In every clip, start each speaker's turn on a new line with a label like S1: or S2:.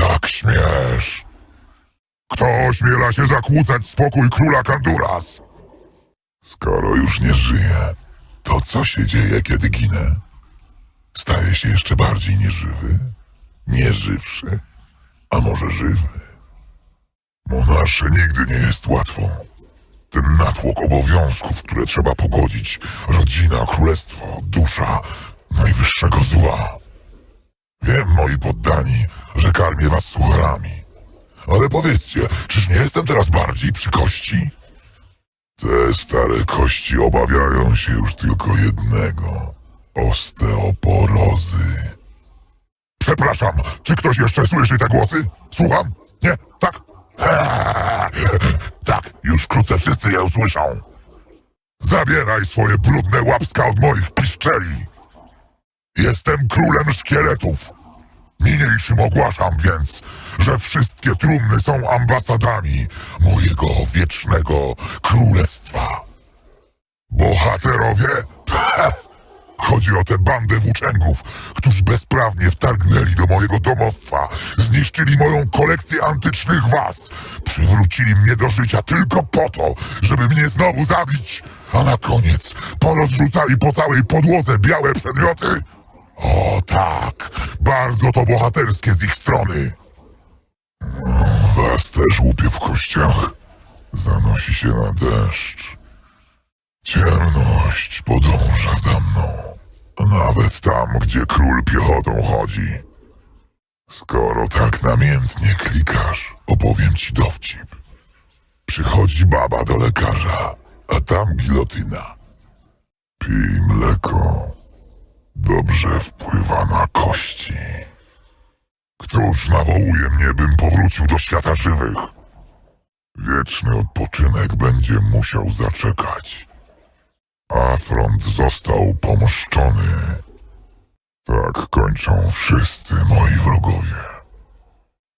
S1: Jak śmiesz? Kto ośmiela się zakłócać spokój króla Kanduras? Skoro już nie żyję, to co się dzieje, kiedy ginę? Staję się jeszcze bardziej nieżywy? Nieżywszy? A może żywy? Monarsze nigdy nie jest łatwo. Ten natłok obowiązków, które trzeba pogodzić. Rodzina, królestwo, dusza najwyższego zła. Wiem, moi poddani, że karmię was sucharami. Ale powiedzcie, czyż nie jestem teraz bardziej przy kości? Te stare kości obawiają się już tylko jednego. Osteoporozy. Przepraszam, czy ktoś jeszcze słyszy te głosy? Słucham? Nie? Tak? tak, już wkrótce wszyscy je usłyszą. Zabieraj swoje brudne łapska od moich piszczeli. Jestem królem szkieletów. Niniejszym ogłaszam więc, że wszystkie trumny są ambasadami mojego wiecznego królestwa. Bohaterowie? Chodzi o tę bandę włóczęgów, którzy bezprawnie wtargnęli do mojego domostwa, zniszczyli moją kolekcję antycznych was, przywrócili mnie do życia tylko po to, żeby mnie znowu zabić, a na koniec porozrzucali po całej podłodze białe przedmioty. O tak, bardzo to bohaterskie z ich strony. Was też łupie w kościach. Zanosi się na deszcz. Ciemność podąża za mną. Nawet tam, gdzie król piechotą chodzi. Skoro tak namiętnie klikasz, opowiem ci dowcip. Przychodzi baba do lekarza, a tam gilotyna. Pij mleko. Dobrze wpływa na kości. Któż nawołuje mnie, bym powrócił do świata żywych? Wieczny odpoczynek będzie musiał zaczekać. A front został pomszczony. Tak kończą wszyscy moi wrogowie.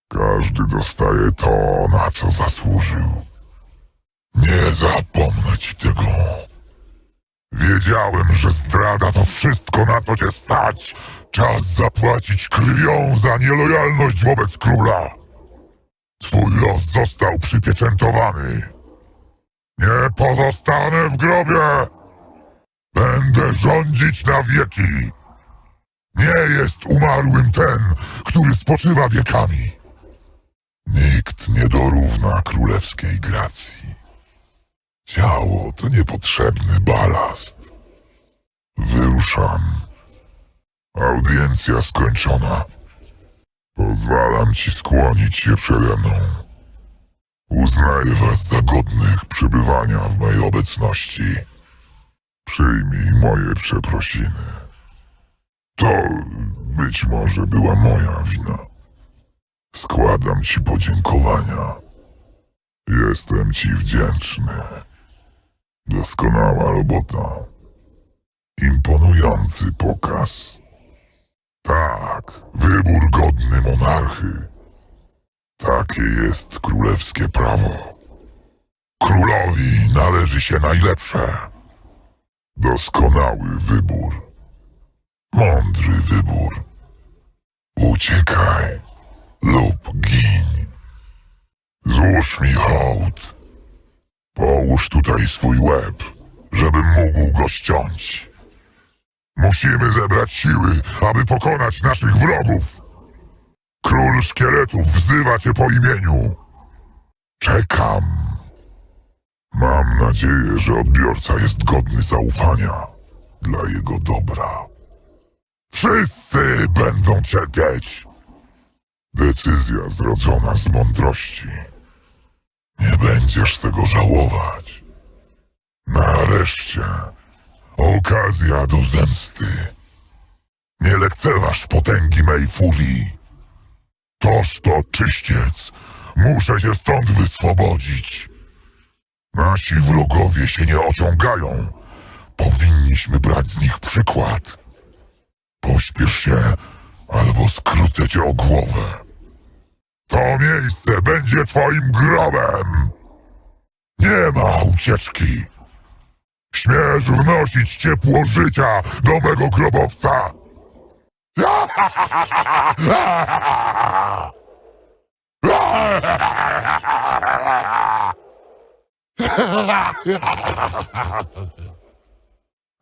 S1: Każdy dostaje to, na co zasłużył. Nie zapomnę ci tego. Wiedziałem, że zdrada to wszystko, na co cię stać. Czas zapłacić krwią za nielojalność wobec króla. Twój los został przypieczętowany. Nie pozostanę w grobie. Będę rządzić na wieki. Nie jest umarłym ten, który spoczywa wiekami. Nikt nie dorówna królewskiej gracji. Ciało to niepotrzebny balast. Wyruszam. Audiencja skończona. Pozwalam ci skłonić się przede mną. Uznaję was za godnych przebywania w mojej obecności. Przyjmij moje przeprosiny. To być może była moja wina. Składam ci podziękowania. Jestem ci wdzięczny. Doskonała robota. Imponujący pokaz. Tak, wybór godny monarchy. Takie jest królewskie prawo. Królowi należy się najlepsze. Doskonały wybór. Mądry wybór. Uciekaj lub gin. Złóż mi hołd. Połóż tutaj swój łeb, żebym mógł go ściąć. Musimy zebrać siły, aby pokonać naszych wrogów. Król szkieletów wzywa cię po imieniu. Czekam. Mam nadzieję, że odbiorca jest godny zaufania dla jego dobra. Wszyscy będą cierpieć. Decyzja zrodzona z mądrości. Nie będziesz tego żałować. Nareszcie okazja do zemsty. Nie lekceważ potęgi mej furii. Toż to czyściec. Muszę się stąd wyswobodzić. Nasi wrogowie się nie ociągają. Powinniśmy brać z nich przykład. Pośpiesz się, albo skrócę cię o głowę. To miejsce będzie twoim grobem! Nie ma ucieczki! Śmiesz wnosić ciepło życia do mego grobowca!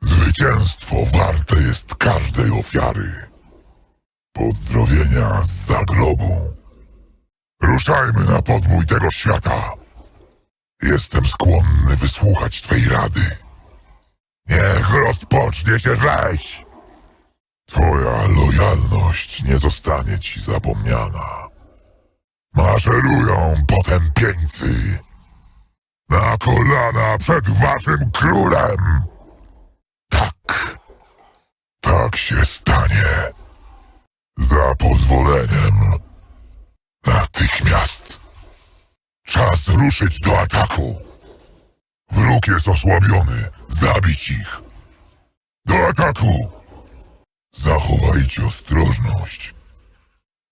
S1: Zwycięstwo warte jest każdej ofiary. Pozdrowienia z zagrobu. Ruszajmy na podbój tego świata. Jestem skłonny wysłuchać Twej rady. Niech rozpocznie się rzeź. Twoja lojalność nie zostanie Ci zapomniana. Maszerują potępieńcy. Na kolana przed Waszym królem. Tak. Tak się stanie. Za pozwoleniem. Natychmiast. Czas ruszyć do ataku. Wróg jest osłabiony. Zabić ich. Do ataku. Zachowajcie ostrożność.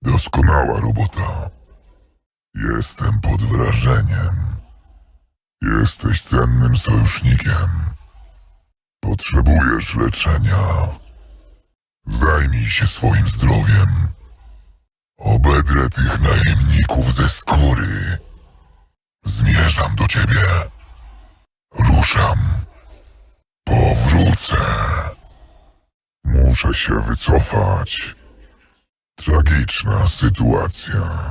S1: Doskonała robota. Jestem pod wrażeniem. Jesteś cennym sojusznikiem. Potrzebujesz leczenia. Zajmij się swoim zdrowiem. Obedrę tych najemników ze skóry. Zmierzam do ciebie. Ruszam. Powrócę. Muszę się wycofać. Tragiczna sytuacja.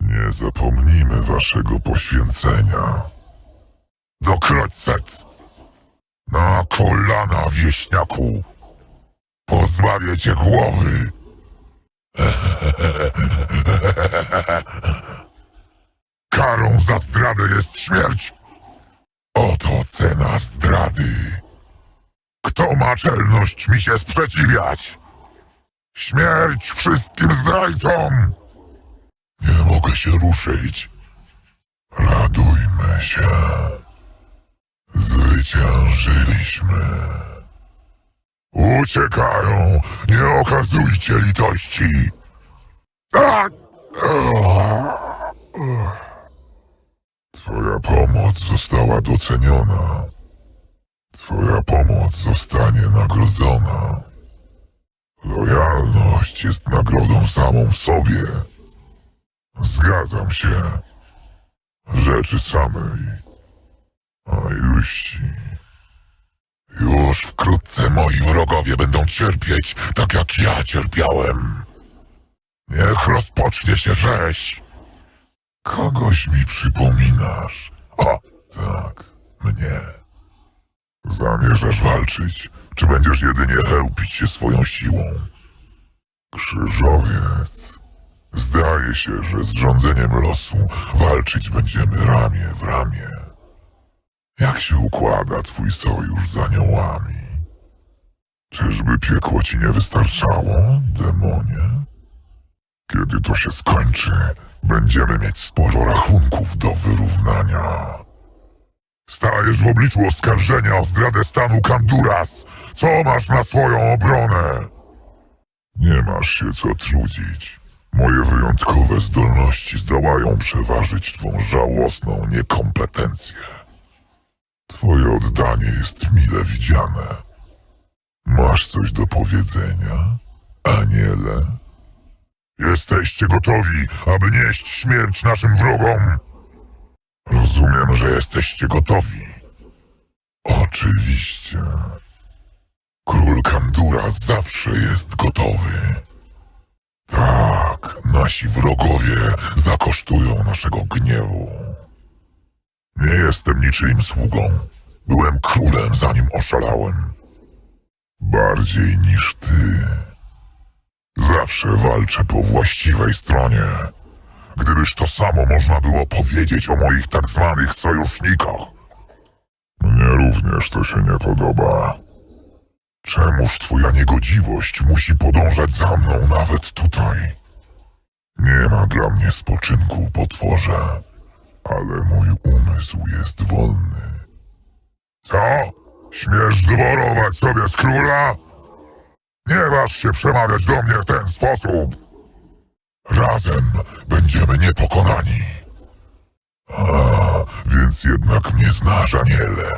S1: Nie zapomnimy waszego poświęcenia. Do Krocet! Na kolana, wieśniaku! Pozbawię cię głowy! Karą za zdradę jest śmierć! Oto cena zdrady! Kto ma czelność mi się sprzeciwiać? Śmierć wszystkim zdrajcom! Nie mogę się ruszyć. Radujmy się. Zwyciężyliśmy. Uciekają! Nie okazujcie litości! Tak! Twoja pomoc została doceniona. Twoja pomoc zostanie nagrodzona. Lojalność jest nagrodą samą w sobie. Zgadzam się. Rzeczy samej. A już Już wkrótce moi wrogowie będą cierpieć, tak jak ja cierpiałem. Niech rozpocznie się rzeź. Kogoś mi przypominasz. O, tak, mnie. Zamierzasz walczyć, czy będziesz jedynie chełpić się swoją siłą? Krzyżowiec. Zdaje się, że z rządzeniem losu walczyć będziemy ramię w ramię. Jak się układa twój sojusz z aniołami? Czyżby piekło ci nie wystarczało, demonie? Kiedy to się skończy, będziemy mieć sporo rachunków do wyrównania. Stajesz w obliczu oskarżenia o zdradę stanu Kanduras. Co masz na swoją obronę? Nie masz się co trudzić. Moje wyjątkowe zdolności zdołają przeważyć twą żałosną niekompetencję. Twoje oddanie jest mile widziane. Masz coś do powiedzenia, aniele? Jesteście gotowi, aby nieść śmierć naszym wrogom? Rozumiem, że jesteście gotowi. Oczywiście. Król Kandura zawsze jest gotowy. Tak, nasi wrogowie zakosztują naszego gniewu. Nie jestem niczyim sługą. Byłem królem, zanim oszalałem. Bardziej niż ty. Zawsze walczę po właściwej stronie. Gdybyż to samo można było powiedzieć o moich tak zwanych sojusznikach. Mnie również to się nie podoba. Czemuż twoja niegodziwość musi podążać za mną nawet tutaj? Nie ma dla mnie spoczynku, potworze, ale mój umysł jest wolny. Co? Śmiesz dworować sobie z króla? Nie waż się przemawiać do mnie w ten sposób. Razem będziemy niepokonani. A, więc jednak mnie znasz, aniele.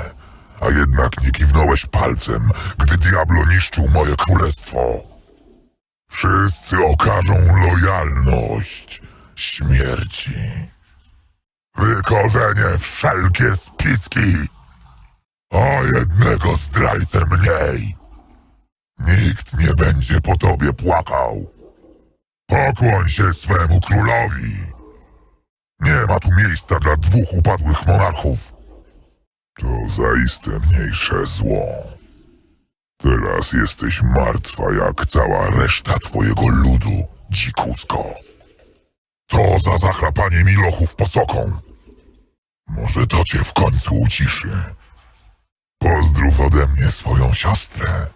S1: A jednak nie kiwnąłeś palcem, gdy Diablo niszczył moje królestwo. Wszyscy okażą lojalność śmierci. Wykorzenię wszelkie spiski. O jednego zdrajcę mniej. Nikt nie będzie po tobie płakał. Pokłoń się swemu królowi. Nie ma tu miejsca dla dwóch upadłych monarchów. To zaiste mniejsze zło. Teraz jesteś martwa jak cała reszta twojego ludu, dzikusko. To za zachlapanie mi lochów posoką. Może to cię w końcu uciszy. Pozdrów ode mnie swoją siostrę.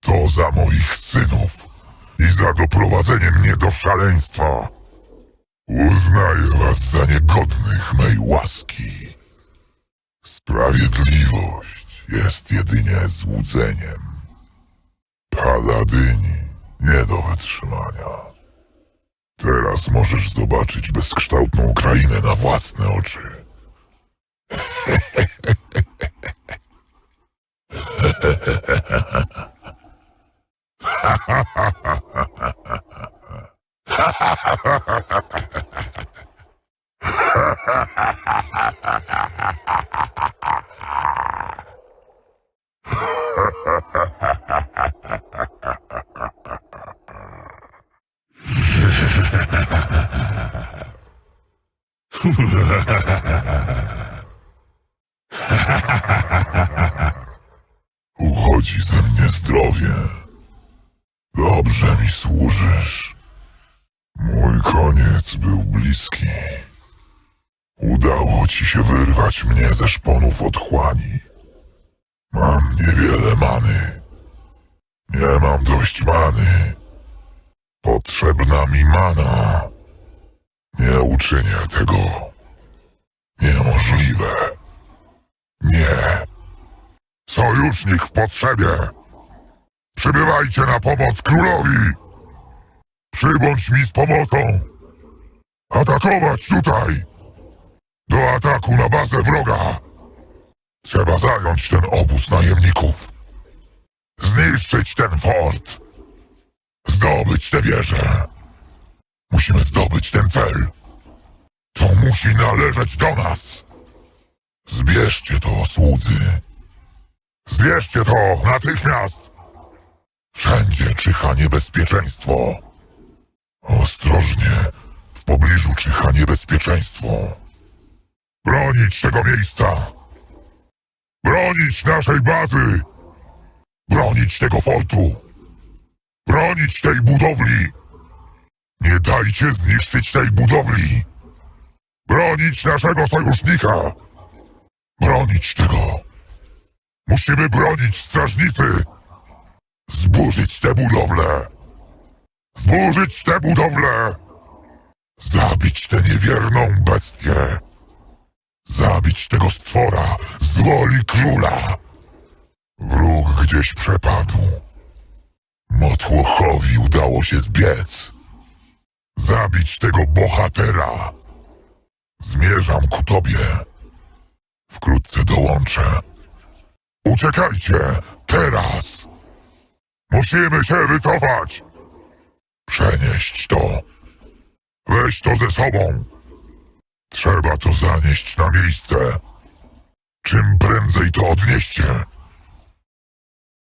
S1: To za moich synów i za doprowadzenie mnie do szaleństwa. Uznaję was za niegodnych mej łaski. Sprawiedliwość jest jedynie złudzeniem. Paladyni nie do wytrzymania. Teraz możesz zobaczyć bezkształtną krainę na własne oczy. koniec był bliski. Udało ci się wyrwać mnie ze szponów otchłani. Mam niewiele many. Nie mam dość many. Potrzebna mi mana. Nie uczynię tego. Niemożliwe. Nie. Sojusznik w potrzebie. Przybywajcie na pomoc królowi. Przybądź mi z pomocą. Atakować tutaj. Do ataku na bazę wroga. Trzeba zająć ten obóz najemników. Zniszczyć ten fort. Zdobyć tę wieżę. Musimy zdobyć ten cel. To musi należeć do nas. Zbierzcie to, słudzy. Zbierzcie to natychmiast! Wszędzie czyha niebezpieczeństwo. Ostrożnie, pobliżu czyha niebezpieczeństwo. Bronić tego miejsca! Bronić naszej bazy! Bronić tego fortu! Bronić tej budowli! Nie dajcie zniszczyć tej budowli! Bronić naszego sojusznika! Bronić tego! Musimy bronić strażnicy! Zburzyć tę budowlę! Zburzyć tę budowlę! Zabić tę niewierną bestię! Zabić tego stwora z woli króla! Wróg gdzieś przepadł. Motłochowi udało się zbiec. Zabić tego bohatera! Zmierzam ku tobie. Wkrótce dołączę. Uciekajcie! Teraz! Musimy się wycofać! Przenieść to! Weź to ze sobą! Trzeba to zanieść na miejsce! Czym prędzej to odnieście,